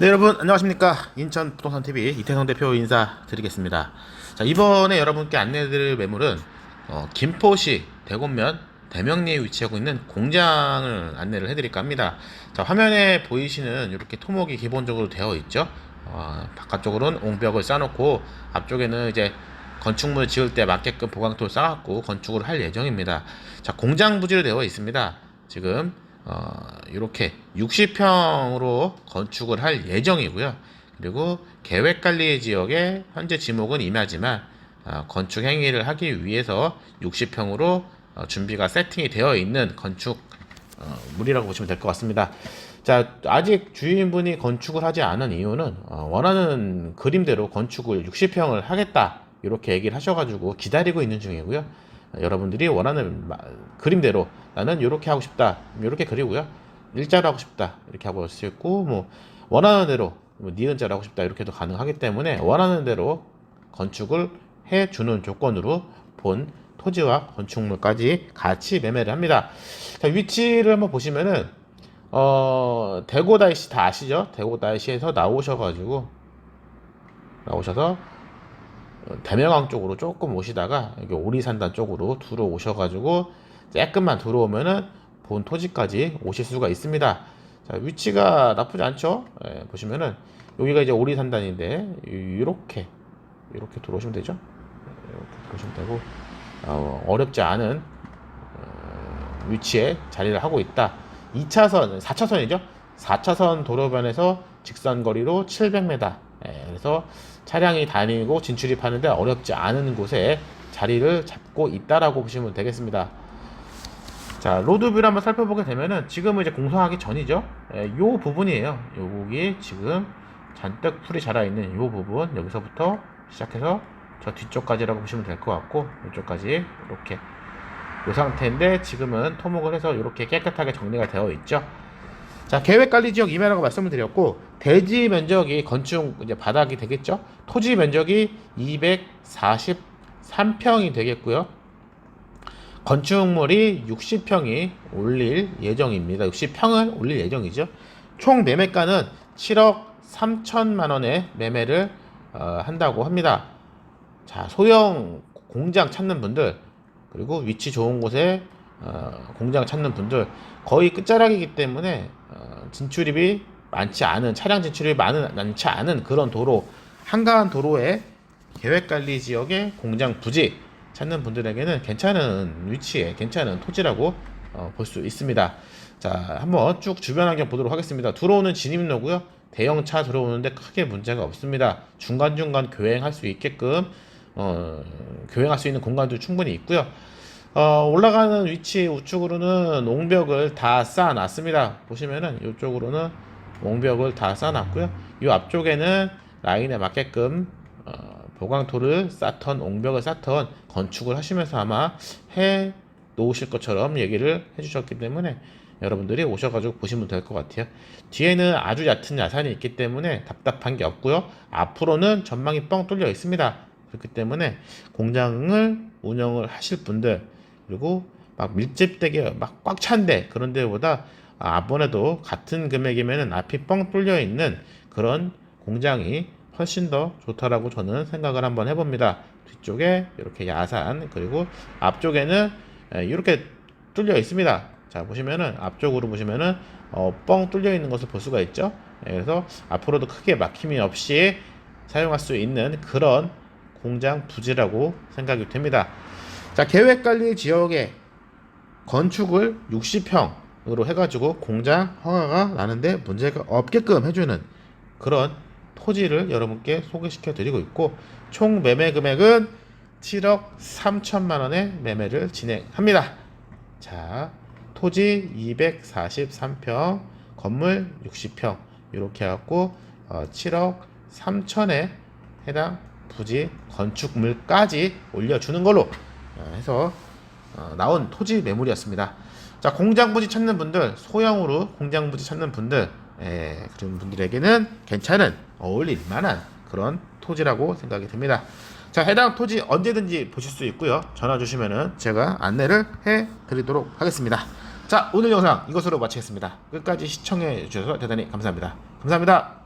네 여러분 안녕하십니까 인천 부동산 TV 이태성 대표 인사드리겠습니다. 자 이번에 여러분께 안내드릴 매물은 어, 김포시 대곡면 대명리에 위치하고 있는 공장을 안내를 해드릴까 합니다. 자 화면에 보이시는 이렇게 토목이 기본적으로 되어 있죠. 어, 바깥쪽으로는 옹벽을 쌓아놓고 앞쪽에는 이제 건축물 지을 때 맞게끔 보강토를 쌓아갖고 건축을 할 예정입니다. 자 공장 부지로 되어 있습니다. 지금 어, 이렇게 60평으로 건축을 할 예정이고요. 그리고 계획관리 지역에 현재 지목은 임야지만 어, 건축 행위를 하기 위해서 60평으로 어, 준비가 세팅이 되어 있는 건축 어, 물이라고 보시면 될 것 같습니다. 자, 아직 주인분이 건축을 하지 않은 이유는 어, 원하는 그림대로 건축을 60평을 하겠다 이렇게 얘기를 하셔가지고 기다리고 있는 중이고요. 어, 여러분들이 원하는 마- 그림대로 나는 이렇게 하고 싶다 이렇게 그리고요. 일자로 하고 싶다 이렇게 하고 수 있고 뭐 원하는 대로 뭐 니은자로 하고 싶다 이렇게도 가능하기 때문에 원하는 대로 건축을 해주는 조건으로 본 토지와 건축물까지 같이 매매를 합니다. 자, 위치를 한번 보시면은 어 대고 다이시 다 아시죠? 대고 다이시에서 나오셔가지고 나오셔서 어, 대명강 쪽으로 조금 오시다가 여기 오리산단 쪽으로 들어오셔가지고 조금만 들어오면은 본 토지까지 오실 수가 있습니다. 자 위치가 나쁘지 않죠? 예, 보시면은 여기가 이제 오리산단인데 이렇게 이렇게 들어오시면 되죠? 이렇게 들어오시면 되고 어, 어렵지 않은 어, 위치에 자리를 하고 있다. 2차선, 4차선이죠? 4차선 도로변에서 직선 거리로 700m. 예, 그래서 차량이 다니고 진출입하는데 어렵지 않은 곳에 자리를 잡고 있다라고 보시면 되겠습니다. 자, 로드뷰를 한번 살펴보게 되면은 지금은 이제 공사하기 전이죠. 예, 요 부분이에요. 여기 지금 잔뜩 풀이 자라 있는 요 부분 여기서부터 시작해서 저 뒤쪽까지라고 보시면 될 것 같고 이쪽까지 이렇게 이 상태인데 지금은 토목을 해서 이렇게 깨끗하게 정리가 되어 있죠. 자 계획 관리 지역 임야라고 말씀을 드렸고 대지 면적이 건축 이제 바닥이 되겠죠. 토지 면적이 243평이 되겠고요. 건축물이 60평이 올릴 예정입니다. 60평을 올릴 예정이죠. 총 매매가는 7억 3천만 원에 매매를 어, 한다고 합니다. 자, 소형 공장 찾는 분들 그리고 위치 좋은 곳에 어, 공장 찾는 분들 거의 끝자락이기 때문에 어, 진출입이 많지 않은 차량 진출입이 많은 많지 않은 그런 도로 한가한 도로에 계획관리 지역의 공장 부지 찾는 분들에게는 괜찮은 위치에 괜찮은 토지라고 어, 볼 수 있습니다. 자, 한번 쭉 주변 환경 보도록 하겠습니다. 들어오는 진입로고요. 대형 차 들어오는데 크게 문제가 없습니다. 중간중간 교행할 수 있게끔 어, 교행할 수 있는 공간도 충분히 있고요. 어, 올라가는 위치 우측으로는 옹벽을 다 쌓아놨습니다. 보시면은 이쪽으로는 옹벽을 다 쌓아놨고요. 이 앞쪽에는 라인에 맞게끔 어, 보강토를 쌓던 옹벽을 쌓던 건축을 하시면서 아마 해 놓으실 것처럼 얘기를 해주셨기 때문에 여러분들이 오셔가지고 보시면 될 것 같아요. 뒤에는 아주 얕은 야산이 있기 때문에 답답한 게 없고요. 앞으로는 전망이 뻥 뚫려 있습니다. 그렇기 때문에 공장을 운영을 하실 분들 그리고 막 밀집되게 막 꽉 찬데 그런 데보다 아, 아번에도 같은 금액이면은 앞이 뻥 뚫려 있는 그런 공장이 훨씬 더 좋다라고 저는 생각을 한번 해봅니다. 뒤쪽에 이렇게 야산 그리고 앞쪽에는 예, 이렇게 뚫려 있습니다. 자 보시면은 앞쪽으로 보시면은 어, 뻥 뚫려 있는 것을 볼 수가 있죠. 예, 그래서 앞으로도 크게 막힘이 없이 사용할 수 있는 그런 공장 부지라고 생각이 됩니다. 자 계획 관리 지역에 건축을 60평 으로 해가지고 공장 허가가 나는데 문제가 없게끔 해주는 그런 토지를 여러분께 소개시켜 드리고 있고 총 매매 금액은 7억 3천만 원의 매매를 진행합니다. 자, 토지 243평, 건물 60평 이렇게 해갖고 어, 7억 3천에 해당 부지 건축물까지 올려주는 걸로 어, 해서 어, 나온 토지 매물이었습니다. 자, 공장 부지 찾는 분들, 소형으로 공장 부지 찾는 분들, 예, 그런 분들에게는 괜찮은 어울릴 만한 그런 토지라고 생각이 듭니다. 자, 해당 토지 언제든지 보실 수 있고요. 전화 주시면은 제가 안내를 해 드리도록 하겠습니다. 자, 오늘 영상 이것으로 마치겠습니다. 끝까지 시청해 주셔서 대단히 감사합니다. 감사합니다.